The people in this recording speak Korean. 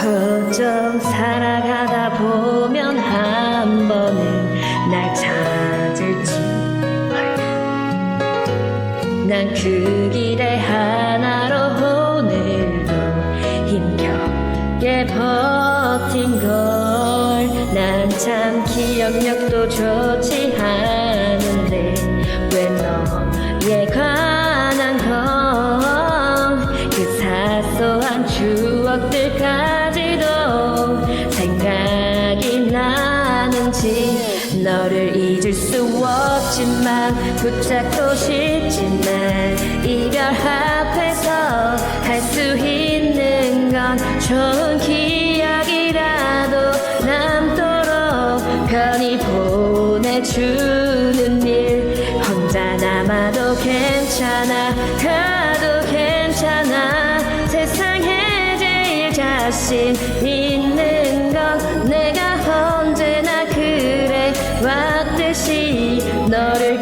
어쩜 살아가다 보면 한 번은 날 찾을지 난그 길에 하나로 오늘도 힘겹게 버틴 걸. 난 참 기억력도 좋지 않은 추억들까지도 생각이 나는지 너를 잊을 수 없지만 붙잡고 싶지만 이별 앞에서 할 수 있는 건 좋은 기억이라도 남도록 편히 보내주는 일 혼자 남아도 괜찮아 가도 자신 있는 건 내가 언제나 그래. 왔듯이 너를